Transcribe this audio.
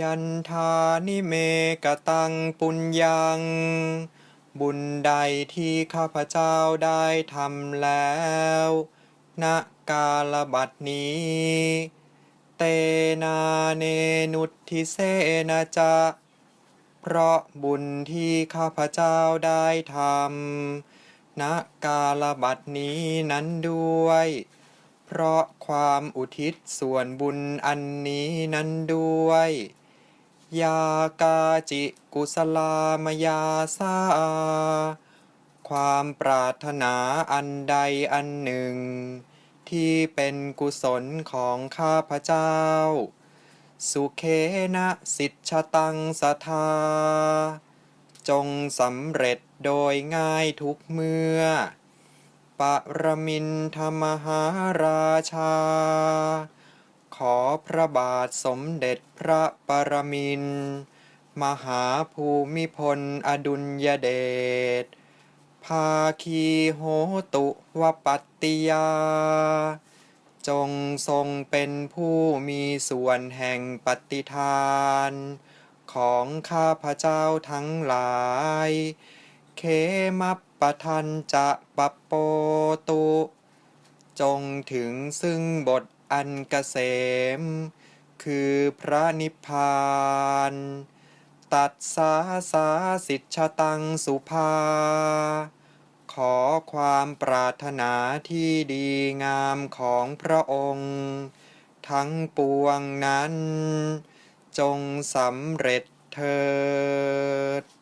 ยันทานิเมกตังปุญญัง บุญใดที่ข้าพเจ้าได้ทำแล้วณกาลบัดนี้ เตนาเนนุทิเสนาจะเพราะบุญที่ข้าพเจ้าได้ทำณกาลบัดนี้นั้นด้วย เพราะความอุทิศส่วนบุญอันนี้นั้นด้วย ยากาจิกุสลามยาสาความปรารถนาอันใดอันหนึ่ง ที่เป็นกุศลของข้าพเจ้า สุเคนะสิทชตังสทา จงสำเร็จโดยง่ายทุกเมื่อปรมินทมหาราชา ขอพระบาทสมเด็จพระปรมินมหาภูมิพลอดุลยเดช ภาคีโหตุวปัตติยา จงทรงเป็นผู้มีส่วนแห่งปฏิทาน ของข้าพเจ้าทั้งหลาย เคมัปปทันจะปปโปตุ จงถึงซึ่งบทอันเกษม คือพระนิพพาน ตัดสาสาสิทชตังสุภา ขอความปรารถนาที่ดีงามของพระองค์ ทั้งปวงนั้น จงสำเร็จเถิด